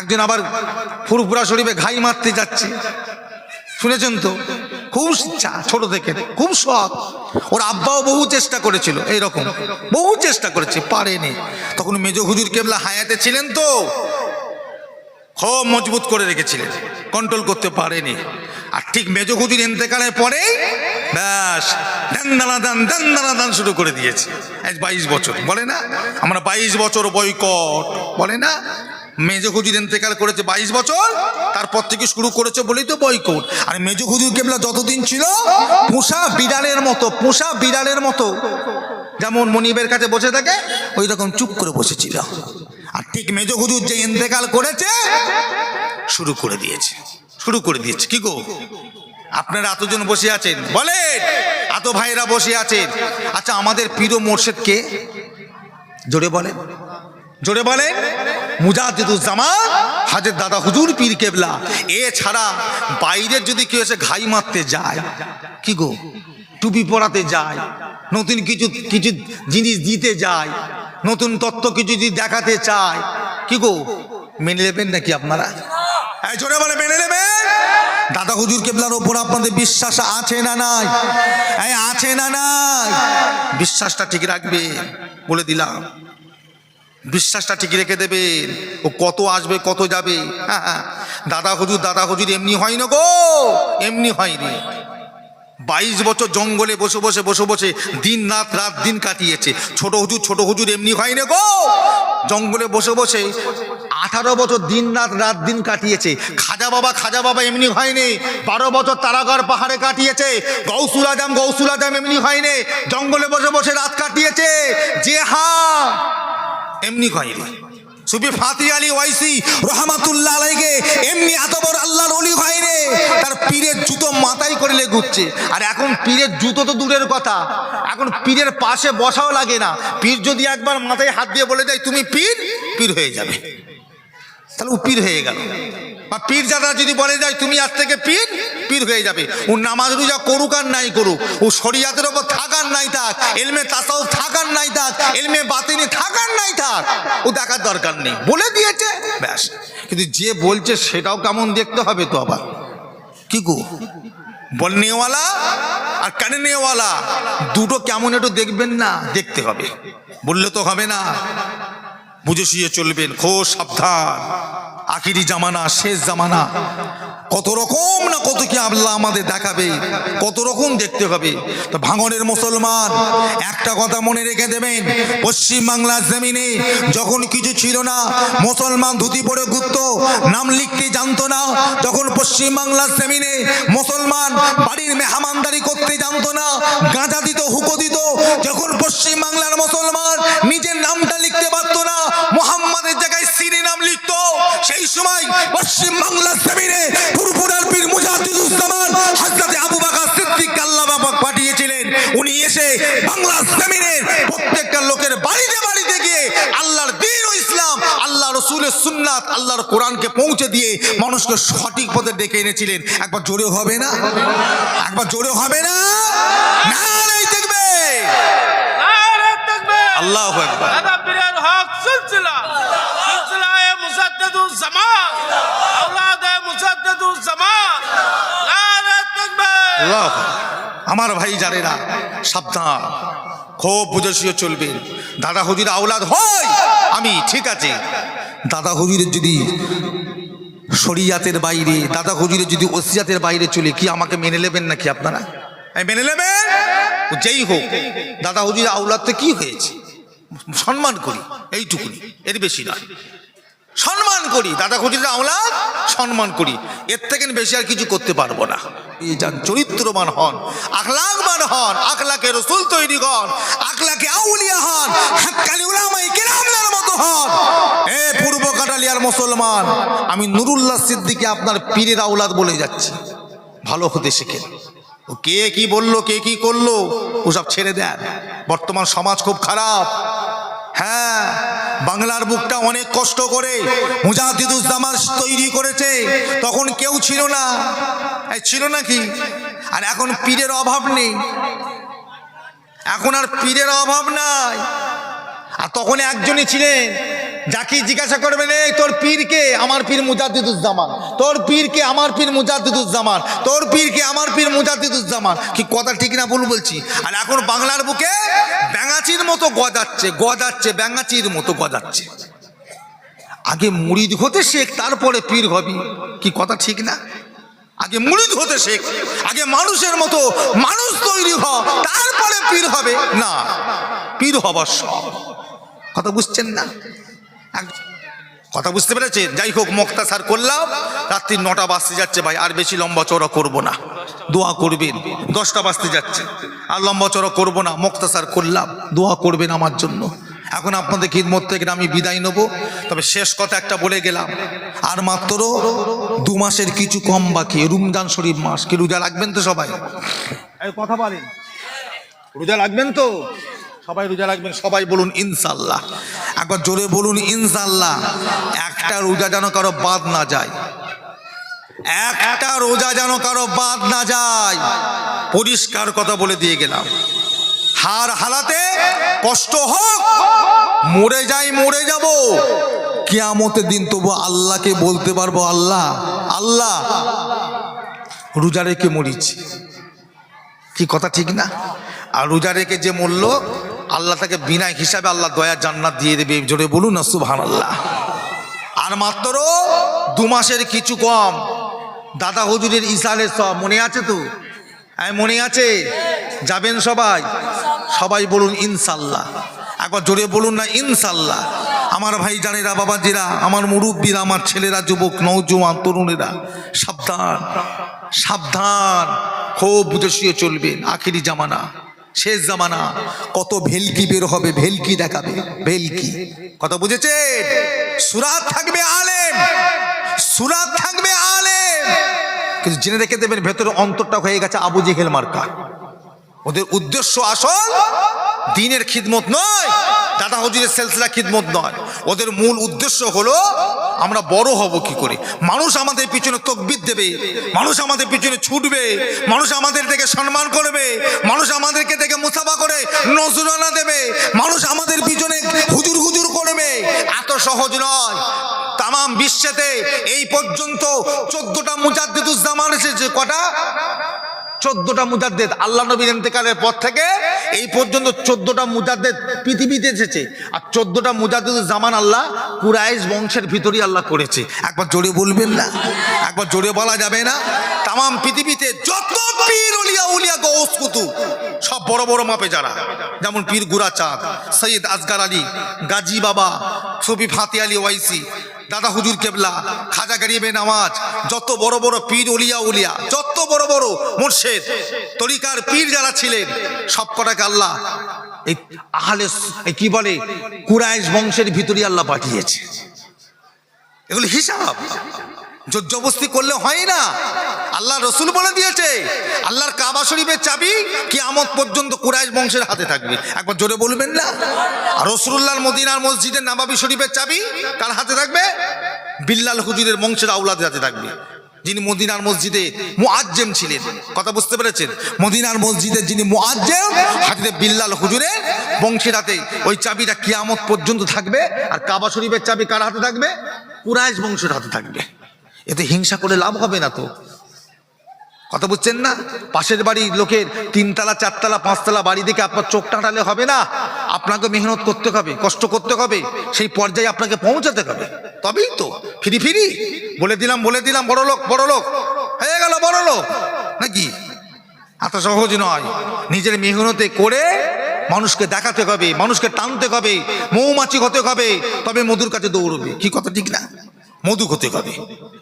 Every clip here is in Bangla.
একজন আবার ফুরফুরা শরীফে ঘাই মারতে যাচ্ছে। শুনেছেন তো? খুব ছোট থেকে, খুব শখ ওর আব্বাও বহু চেষ্টা করেছিল, এইরকম। বহু চেষ্টা করেছে, পারেনি। তখন মেজ হুজুর কেবলা হায়াতে ছিলেন তো? খুব মজবুত করে রেখেছিলেন কন্ট্রোল করতে পারেনি। আর ঠিক মেজ হুজুর ইন্তেকালের পরে ব্যাস দান দানা দান দান দানা দান শুরু করে দিয়েছে। আজ বাইশ বছর, বলে না? আমরা বাইশ বছর বয়কট, বলে না? মেজ ইন্তেকাল করেছে বাইশ বছর, তারপর থেকে শুরু করেছে বলেই তো বয়কট আর মেজ কেবলা যতদিন ছিল, পোষা বিড়ালের মতো, পোষা বিড়ালের মতো। যেমন মনিবের কাছে বসে থাকে, ওই রকম চুপ করে বসেছিল। আর ঠিক মেজ যে ইন্তেকাল করেছে, শুরু করে দিয়েছে। শুরু করে দিয়েছে। কি গো? আপনারা এতজন বসে আছেন। বলেন, এত ভাইরা বসে আছেন। আচ্ছা আমাদের প্রিয় মোর্শেদ কে জোরে বলেন। জোরে বলেন। মুজাহিদুজ্জামান হাজের দাদা হুজুর পীর কেবলা। এছাড়া বাইরের যদি কেউ এসে ঘাই মারতে যায়, কি গো? টুপি পরাতে যায়, নতুন কিছু কিছু জিনিস দিতে যায়, নতুন তত্ত্ব কিছু যদি দেখাতে চায়, কি গো? মেনে নেবেন নাকি আপনারা? জোরে বলে মেনে নেবেন? দাদা হুজুর কেবলার ওপর আপনাদের বিশ্বাস আছে না নাই? আছে না নাই? বিশ্বাসটা ঠিক রাখবে, বলে দিলাম। বিশ্বাসটা ঠিক রেখে দেবেন ও কত আসবে কত যাবে? হ্যাঁ, হ্যাঁ। দাদা হুজুর দাদা হুজুর এমনি হয় না গো। এমনি হয়নি বাইশ বছর জঙ্গলে বসে বসে বসে বসে দিন রাত রাত দিন কাটিয়েছে। ছোট হুজুর ছোট হুজুর এমনি হয় না গো। জঙ্গলে বসে বসে আঠারো বছর দিন রাত রাত দিন কাটিয়েছে। খাজা বাবা খাজা বাবা এমনি হয়নি বারো বছর তারাগড় পাহাড়ে কাটিয়েছে। গৌসুল আজম গৌসুল আজম এমনি হয়নি জঙ্গলে বসে বসে রাত কাটিয়েছে। যে হা এমনি কয়নি সুফি ফাতি আলী ওয়াইসি রহমাতুল্লাহ আলাইকে এমনি এত বড় আল্লাহর অলি হয় রে? তার পীরের জুতো মাথায় করে ঘুরছে আর এখন পীরের জুতো তো দূরের কথা। এখন পীরের পাশে বসাও লাগে না। পীর যদি একবার মাথায় হাত দিয়ে বলে দেয়, তুমি পীর? পীর হয়ে যাবে। তাহলে ও পীর হয়ে গেল। বা পীর যারা যদি বলে যায়, তুমি আজ থেকে পীর? পীর হয়ে যাবে। ও নামাজ রোজা করুক আর নাই করুক, ও শরিয়াতের ওপর থাকার নাই থাক, এলমে তাসাও থাকার নাই থাক, এলমে বাতিনি থাকার নাই থাক, ও দেখার দরকার নেই। বলে দিয়েছে, ব্যাস। কিন্তু যে বলছে সেটাও কেমন দেখতে হবে তো আবার? কি গো? বলনেওয়ালা আর কানে নেওয়ালা দুটো কেমন একটু দেখবেন না, দেখতে হবে। বললে তো হবে না। বুঝে শুয়ে চলবেন খো সাবধান। আখিরি জামানা, শেষ জামানা। কত রকম না কত কি আল্লাহ আমাদের দেখাবে, কত রকম দেখতে হবে। তো ভাঙনের মুসলমান, একটা কথা মনে রেখে দেবেন, পশ্চিম বাংলার জমিনে যখন কিছু ছিল না, মুসলমান ধুতি পরে ঘুরত, নাম লিখতে জানতো না, যখন পশ্চিম বাংলার জমিনে মুসলমান বাড়ির মেহমানদারি করতে জানতো না, গাঁজা দিত, হুকো দিত, যখন পশ্চিম বাংলার মুসলমান নিজের নামটা লিখতে পারতো না সিরি নাম লিখতো। সেই সময় পশ্চিম বাংলার জমিনে পুরপুরার পীর মুজাহিদুজ্জামান হযরত আবু বকর সিদ্দিক আল্লাহ বাবা পাঠিয়েছিলেন। উনি এসে বাংলার জমিনের প্রত্যেকটা লোকের বাড়িতে বাড়িতে গিয়ে আল্লাহর দ্বীন ও ইসলাম আল্লাহ রসুলের সুন্নাত আল্লাহর কোরআনকে পৌঁছে দিয়ে মানুষকে সঠিক পথে ডেকে এনেছিলেন। একবার জোরে হবে না? একবার জোরে হবে না? আল্লাহ একবার আওলাদে আমার ভাই জানেরা, সাবধান। খুব বুঝে চলবে দাদা হুজুর আওলাদ হয়। আমি ঠিক আছে। দাদা হুজুরের যদি শরিয়াতের বাইরে, দাদা হুজুরের যদি ওসিয়াতের বাইরে চলে, কি আমাকে মেনে নেবেন নাকি আপনারা? মেনে নেবেন? যেই হোক, দাদা হুজুর আওলাদতে কি হয়েছে? সম্মান করি, এইটুকুনি। এর বেশি নয়। সম্মান করি। দাদা খুঁজির আওলাদ সম্মান করি। এর থেকে বেশি আর কিছু করতে পারব না। যান, চরিত্রবান হন, আখলাকবান হন আখলাকে রসুল তৈরি হন, আখলাকে আউলিয়া হন, হাক্কানি উলামাই কেরামদের মতো হন। এ পূর্ব কাটালিয়ার মুসলমান, আমি নুরুল্লাহ সিদ্দিকে আপনার পীরের আওলাদ বলে যাচ্ছি। ভালো হতে শেখেন। কে কি বলল, কে কি করল, ওসব ছেড়ে দেন। বর্তমান সমাজ খুব খারাপ। হ্যাঁ বাংলার বুকটা অনেক কষ্ট করে মুজাহিদুজ্জামান তৈরি করেছে, তখন কেউ ছিল না। ছিল নাকি? আর এখন পীরের অভাব নেই। এখন আর পীরের অভাব নাই। আর তখন একজনই ছিলেন যাকে জিজ্ঞাসা করবেন, এই তোর পীরকে আমার পীর মুজাদ্দিদুজ্জামান। তোর পীরকে আমার পীর মুজাদ্দিদুজ্জামান। তোর পীরকে আমার পীর মুজাদ্দিদুজ্জামান। কি কথা ঠিক না, ভুল বলছি। আর এখন বাংলার বুকে ব্যাঙাচির মতো গজাচ্ছে গজাচ্ছে, ব্যাঙাচির মতো গজাচ্ছে। আগে মুড়িদ হতে শেখ, তারপরে পীর হবি। কি কথা ঠিক না? আগে মুড়িদ হতে শেখ, আগে মানুষের মতো মানুষ তৈরি হ, তারপরে পীর হবে। না, পীর হবার সব কথা বুঝছেন না? কথা বুঝতে পেরেছেন? যাই হোক, মক্তাসার করলাম। রাত্রি নটা বাজতে যাচ্ছে ভাই, আর বেশি লম্বা চড়া করব না। দোয়া করবেন। দশটা বাজতে যাচ্ছে। আর লম্বা চড়া করব না, মক্তাসার করলাম। দোয়া করবেন আমার জন্য। এখন আপনাদের খিদমত থেকে আমি বিদায় নেব। তবে শেষ কথা একটা বলে গেলাম। আর মাত্র দু মাসের কিছু কম বাকি, রমজান শরীফ মাস। কি রোজা রাখবেন তো সবাই? কথা বলেন। রোজা রাখবেন তো? সবাই রোজা রাখবেন, সবাই বলুন ইনশাল্লাহ একবার জোরে বলুন ইনশাল্লাহ একটা রোজা যেন কারও বাদ না যায়। একটা রোজা যেন কারও বাদ না যায়। পরিষ্কার কথা বলে দিয়ে গেলাম। হার হালাতে কষ্ট হোক, মরে যাই মরে যাব। কেয়ামতের দিন তবু আল্লাহকে বলতে পারব, আল্লাহ আল্লাহ, রোজা রেখে মরিছি। কি কথা ঠিক না? আর রোজা রেখে যে মরল আল্লাহ তাকে বিনা হিসাবে আল্লাহ দয়া জান্নাত দিয়ে দেবে। জোরে বলুন না সুবহান আল্লাহ আর মাত্র দু মাসের কিছু কম। দাদা হুজুরের ইসালের সব মনে আছে তো? হ্যাঁ মনে আছে? যাবেন সবাই? সবাই বলুন, ইনশাল্লাহ। একবার জোরে বলুন না, ইনশাল্লাহ। আমার ভাই জানেরা, বাবাজিরা, আমার মুরব্বীরা, আমার ছেলেরা, যুবক নৌজওয়ান তরুণেরা, সাবধান সাবধান। খুব বুঝে শুয়ে চলবেন, আখেরি জামানা। শেষ জামানা। কত ভেলকি বের হবে, ভেলকি দেখাবে, ভেলকি। কথা বুঝেছে? সুরাত থাকবে আলেম, সুরাত থাকবে আলেম। কিন্তু জেনে রেখে দেবেন ভেতরে অন্তরটা হয়ে গেছে আবু জেহেল মার্কা। ওদের উদ্দেশ্য আসল, দিনের খিদমত নয়, দাদা হজুরের সেলসিলা খিদমত নয়। ওদের মূল উদ্দেশ্য হলো আমরা বড় হব কি করে? মানুষ আমাদের পিছনে তকবির দেবে, মানুষ আমাদের পিছনে ছুটবে, মানুষ আমাদের থেকে সম্মান করবে, মানুষ আমাদেরকে থেকে মুসাফা করে নজরানা দেবে, মানুষ আমাদের পিছনে হুজুর হুজুর করবে। এত সহজ নয়। তামাম বিশ্বেতে এই পর্যন্ত চোদ্দটা মুজাদ্দিদুজ্জামান এসেছে। কটা? চোদ্দটা মুজাদ্দেদ আল্লাহ নবীর ইন্তেকালের পর থেকে এই পর্যন্ত চোদ্দটা মুজাদ্দেদ পৃথিবীতে এসেছে। আর চোদ্দটা মুজাদ্দেদ জামান আল্লাহ কুরাইশ বংশের ভিতরই আল্লাহ করেছে। একবার জোরে বলবেন না, একবার জোরে বলা যাবে না। তামাম পৃথিবীতে যত পীর উলিয়া উলিয়া গৌস কুতুব সব বড় বড় মাপে যারা। যেমন পীর গুরা চাঁদ, সৈয়দ আসগার আলী, গাজী বাবা সফি ফাতে আলী ওয়াইসি দাদা হুজুর কেবলা, খাজা গরিবে নামাজ, যত বড় বড় পীর উলিয়া উলিয়া, যত বড় বড় মোর্শেদ, তরিকার পীর যারা ছিলেন, সব কটাকে আল্লাহ এই আহলে কি বলে, কুরাইশ বংশের ভিতরে আল্লাহ পাঠিয়েছে। এগুলি হিসাব। জবস্তি করলে হয় না। আল্লাহ রসুল বলে দিয়েছে, আল্লাহর কাবা শরীফের চাবি কি আমত পর্যন্ত কুরাইশ বংশের হাতে থাকবে। একবার জোরে বলবেন না? রসুল্লাহর মদিনার মসজিদের নাবাবি শরীফের চাবি কার হাতে থাকবে? বিল্লাল হুজুরের বংশের আউলাদের হাতে থাকবে। যিনি মদিনার মসজিদে মুআজ্জেম ছিলেন। কথা বুঝতে পেরেছেন? মদিনার মসজিদে যিনি মুআজ্জেম হাতে বিল্লাল হুজুরের বংশের হাতে ওই চাবিটা কিয়ামত পর্যন্ত থাকবে। আর কাবা শরীফের চাবি কার হাতে থাকবে? কুরাইশ বংশের হাতে থাকবে। এতে হিংসা করে লাভ হবে না তো। কথা বুঝছেন না? পাশের বাড়ির লোকের তিনতলা, চারতলা, পাঁচতলা বাড়ি দেখে আপনার চোখ টাটালে হবে না? আপনাকে মেহনত করতে হবে, কষ্ট করতে হবে, সেই পর্যায়ে আপনাকে পৌঁছাতে হবে। তবেই তো, ফিরি ফিরি। বলে দিলাম বলে দিলাম, বড় লোক বড় লোক। হয়ে গেল, বড় লোক। নাকি? এত সহজ নয়। নিজের মেহনতে করে মানুষকে দেখাতে হবে, মানুষকে টানতে হবে, মৌমাছি হতে হবে, তবে মধুর কাছে দৌড়বে। কি কথা, ঠিক না? মধু হতে হবে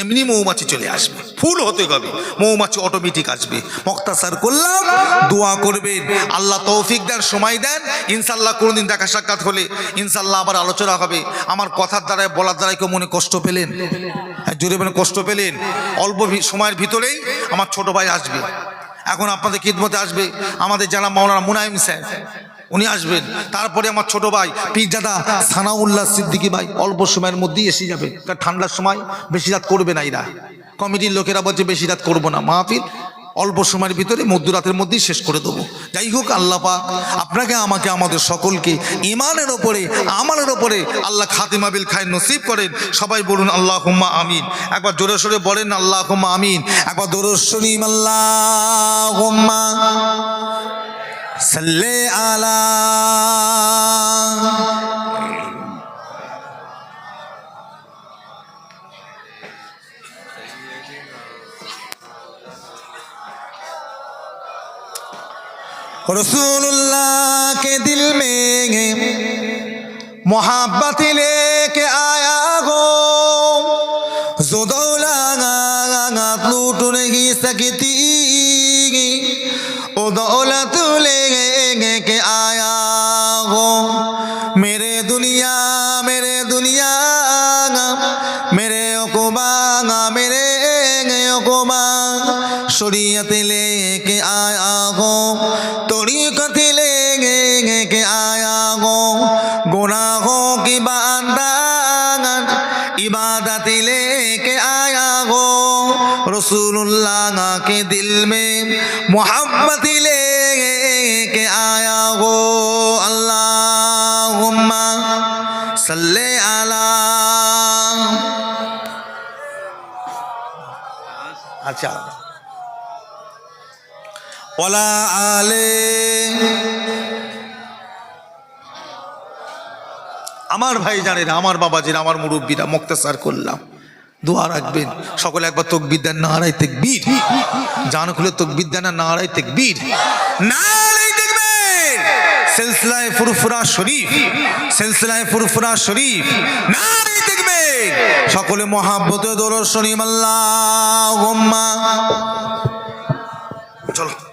এমনি মৌমাছি চলে আসবে। ফুল হতে হবে মৌমাছি অটোমেটিক আসবে। মক্তাসার করলাম দোয়া করবেন। আল্লাহ তৌফিক দেন সময় দেন। ইনশাল্লাহ কোনোদিন দেখা সাক্ষাৎ হলে ইনশাল্লাহ আবার আলোচনা হবে। আমার কথার দ্বারায় বলার দ্বারাই কেউ মনে কষ্ট পেলেন? হ্যাঁ, জোরে বলে কষ্ট পেলেন? অল্প সময়ের ভিতরেই আমার ছোট ভাই আসবে। এখন আপনাদের খিদমতে আসবে। আমাদের জানা মাওলানা মুনাইম স্যার। উনি আসবেন। তারপরে আমার ছোট ভাই, পীরজাদা সানাউল্লাহ সিদ্দিকী ভাই, অল্প সময়ের মধ্যেই এসে যাবে। কারণ ঠান্ডার সময় বেশি রাত করবে না এরা। কমিটির লোকেরা বলছে, বেশি রাত করব না, মাহফিল অল্প সময়ের ভিতরে মধ্যরাতের মধ্যেই শেষ করে দেবো। যাই হোক, আল্লাহ আপনাকে, আমাকে, আমাদের সকলকে ইমানের ওপরে, আমানের ওপরে আল্লাহ খাতিমা বিল খায় নসিব করেন। সবাই বলুন আল্লাহ হুম্মা আমিন। একবার জোরে সোরে বলেন আল্লাহ হুম্মা আমিন। একবার দরুদ শরীফ আল্লাহ হুম্মা সাল্লে আলা रसूलुल्लाह के दिल में मोहब्बत लेके आया हो গোমা শরিয়াতে লেকে আয়া গো তরিকতে লেকে আয়া গো গুনাহ কি বান্দান ইবাদতে আয়া গো আল্লাহ সাল্লে আলা চাও ওলা আলে। আমার ভাই জানেন আমার বাবা বাবাজির আমার মুরব্বীরা মোক্তাসার করলাম। দোয়া রাখবেন। সকলে একবার তোক বিদ্যান না হারাই তেক বীর জান খুলে তোক দেন না হারাই তেক বীর সিলসিলায় ফুরফুরা শরীফ। সিলসিলায় ফুরফুরা শরীফ। নাহারাই সকলে মহাব্বতে দর্শনী মাল্লা চলো।